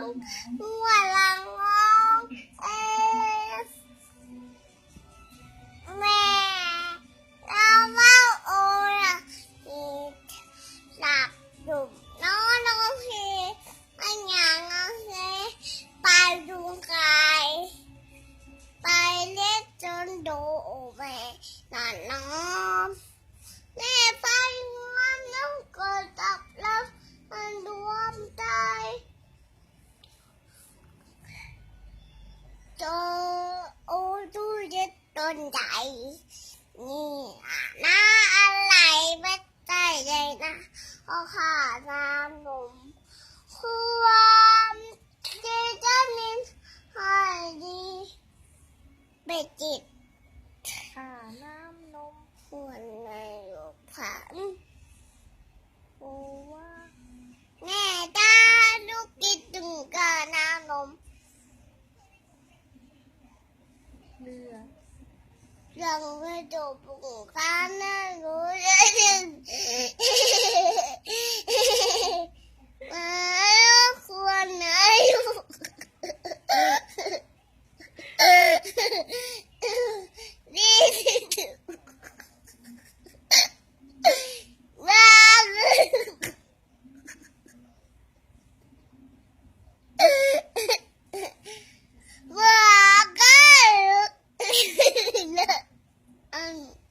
งหัวลังงองเอแม่เราว่าโอ้ละอีหลับดุมน้องน้องเพไม่งานน้องเพไปดูกายไปเล่นจนดูโอเวนน้อง ต้นใหญ่นี่อะน้าอะไรไม่ใจเลยนะโอ้ค่ะน้ำนมความเจเจนินให้ดีไปจิตค่ะน้ำนมควรในหลูกผัน โอว่า แม่ตาลูกกินถึงกาน้ำนม เรือ ยังไม่จบปุ่งข้ Um.